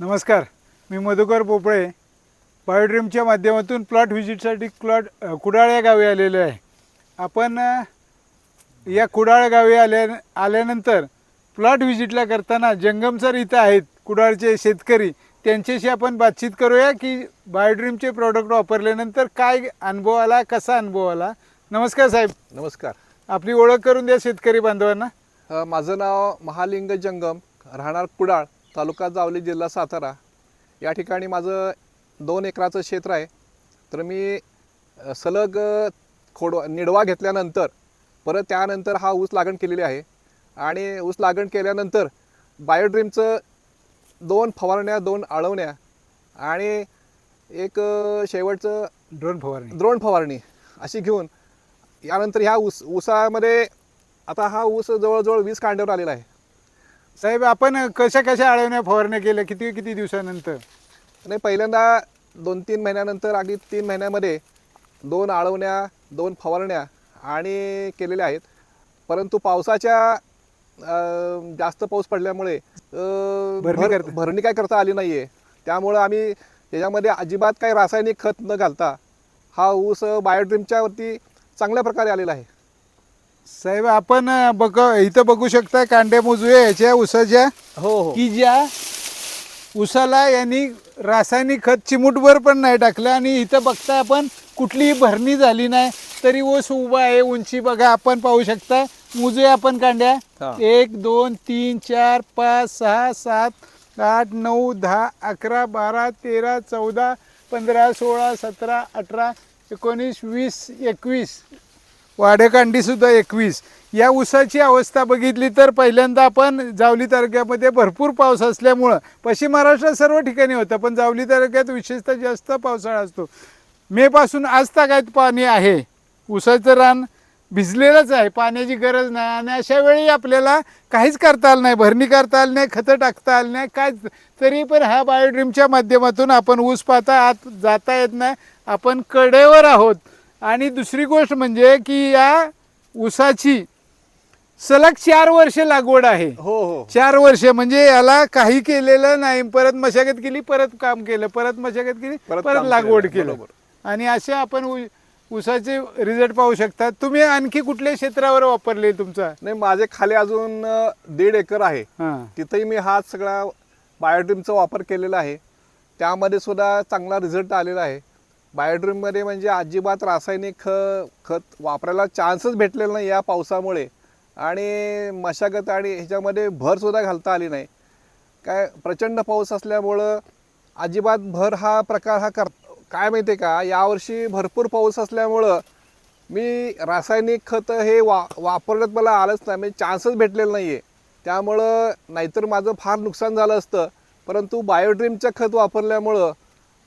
नमस्कार मी मधुकर पोपळे. बायोड्रीमच्या माध्यमातून plot व्हिजिटसाठी plot Kudal या गावी आलेलो आहे. आपण या कुडाळ गावी आल्या आल्यानंतर प्लॉट व्हिजिटला करताना जंगम सर इथं आहेत कुडाळचे शेतकरी. त्यांच्याशी आपण बातचीत करूया की बायोड्रीमचे प्रॉडक्ट वापरल्यानंतर काय अनुभव आला कसा अनुभव आला? नमस्कार साहेब. नमस्कार. आपली ओळख करून द्या शेतकरी बांधवांना. माझं नाव महालिंग जंगम राहणार कुडाळ. तालुका जावली जिल्हा सातारा. या ठिकाणी माझं दोन एकराचं क्षेत्र आहे. तर मी सलग खोडवा निडवा घेतल्यानंतर परत त्यानंतर हा ऊस लागण केलेली आहे. आणि ऊस लागण केल्यानंतर बायोड्रीमचं दोन फवारण्या दोन आळवण्या आणि एक शेवटचं ड्रोन फवारणी. द्रोण फवारणी अशी घेऊन यानंतर ह्या ऊस ऊसामध्ये आता हा ऊस जवळजवळ वीस कांड्यावर आलेला आहे. साहेब आपण कशा कशा आळवण्या फवारण्या केल्या? किती किती दिवसानंतर? आणि पहिल्यांदा दोन तीन महिन्यानंतर अगदी तीन महिन्यामध्ये दोन आळवण्या दोन फवारण्या आणि केलेल्या आहेत. परंतु पावसाच्या जास्त पाऊस पडल्यामुळे भर- भरणी काय करता आली नाही आहे त्यामुळं आम्ही त्याच्यामध्ये अजिबात काही रासायनिक खत न घालता हा ऊस बायोड्रीमच्या वरती चांगल्या प्रकारे आलेला आहे. साहेब आपण बघ इथं बघू शकता कांड्या मोजूया याच्या उसाच्या हो हो. की ज्या उसाला यांनी रासायनिक खत चिमूटभर पण नाही टाकलं आणि इथं बघता आपण कुठलीही भरणी झाली नाही तरी ऊस उभा आहे उंची बघा आपण पाहू शकता मोजूया आपण कांड्या. हा. एक दोन तीन चार पाच सहा सात आठ नऊ दहा अकरा बारा तेरा चौदा पंधरा सोळा सतरा अठरा एकोणीस वीस एकवीस. वाडेकांडी सुद्धा एकवीस. या ऊसाची अवस्था बघितली तर पहिल्यांदा आपण जावली तालुक्यामध्ये भरपूर पाऊस असल्यामुळं पश्चिम महाराष्ट्रात सर्व ठिकाणी होतं पण जावली तालुक्यात विशेषतः जास्त पावसाळा असतो. मेपासून आज तागायत पाणी आहे. ऊसाचं रान भिजलेलंच आहे. पाण्याची गरज नाही आणि अशा वेळी आपल्याला काहीच करता आलं नाही भरणी करता आली नाही खतं टाकता आली नाही काय तरी पण ह्या बायोड्रीमच्या माध्यमातून आपण ऊस पाहता आत जाता येत नाही. आपण कडेवर आहोत. आणि दुसरी गोष्ट म्हणजे की या ऊसाची सलग चार वर्ष लागवड आहे. हो हो. चार वर्ष म्हणजे याला काही केलेलं नाही. परत मशागत केली परत काम केलं परत मशागत केली परत परत लागवड केलं. आणि असे आपण ऊसाचे रिझल्ट पाहू शकता तुम्ही आणखी कुठल्या क्षेत्रावर वापरले तुमचा? नाही माझे खाली अजून दीड एकर आहे. तिथंही मी हा सगळा बायोड्रीमचा वापर केलेला आहे. त्यामध्ये सुद्धा चांगला रिझल्ट आलेला आहे. बायोड्रीममध्ये म्हणजे अजिबात रासायनिक ख खत वापरायला चान्सच भेटलेला नाही या पावसामुळे. आणि मशागत आणि ह्याच्यामध्ये भरसुद्धा घालता आली नाही. काय प्रचंड पाऊस असल्यामुळं अजिबात भर हा प्रकार हा कर काय माहिती आहे का? यावर्षी भरपूर पाऊस असल्यामुळं मी रासायनिक खतं हे वा वापरण्यात मला आलंच नाही. म्हणजे चान्सच भेटलेला नाही आहे त्यामुळं नाहीतर माझं फार नुकसान झालं असतं. परंतु बायोड्रीमचं खत वापरल्यामुळं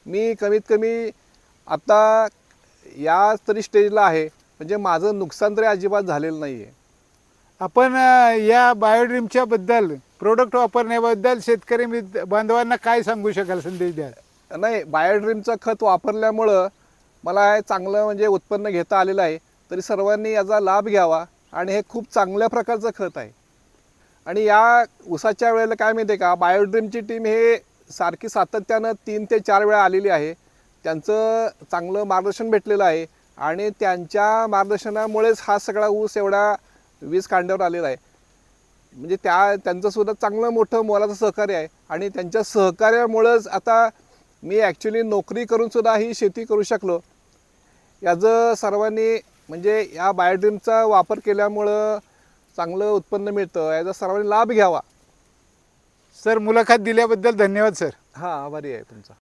मी कमीत कमी आता या तरी स्टेजला आहे. म्हणजे माझं नुकसान तरी अजिबात झालेलं नाही आहे आपण या बायोड्रीमच्या बद्दल प्रोडक्ट वापरण्याबद्दल शेतकरी बांधवांना काय सांगू शकाल संदेश द्याल? नाही बायोड्रीमचं खत वापरल्यामुळं मला हे चांगलं म्हणजे उत्पन्न घेता आलेलं आहे. तरी सर्वांनी याचा लाभ घ्यावा आणि हे खूप चांगल्या प्रकारचं खत आहे. आणि या उसाच्या वेळेला काय माहिती आहे का बायोड्रीमची टीम हे सारखी सातत्यानं तीन ते चार वेळा आलेली आहे. त्यांचं चांगलं मार्गदर्शन भेटलेलं आहे आणि त्यांच्या मार्गदर्शनामुळेच हा सगळा ऊस एवढा वीस कांड्यावर आलेला आहे. म्हणजे त्या त्यांचं सुद्धा चांगलं मोठं मोलाचं सहकार्य आहे आणि त्यांच्या सहकार्यामुळंच आता मी ॲक्च्युली नोकरी करून सुद्धा ही शेती करू शकलो. याचं सर्वांनी म्हणजे या बायोड्रीमचा वापर केल्यामुळं चांगलं उत्पन्न मिळतं याचा सर्वांनी लाभ घ्यावा. सर मुलाखत दिल्याबद्दल धन्यवाद सर. हा आभारी आहे तुमचा.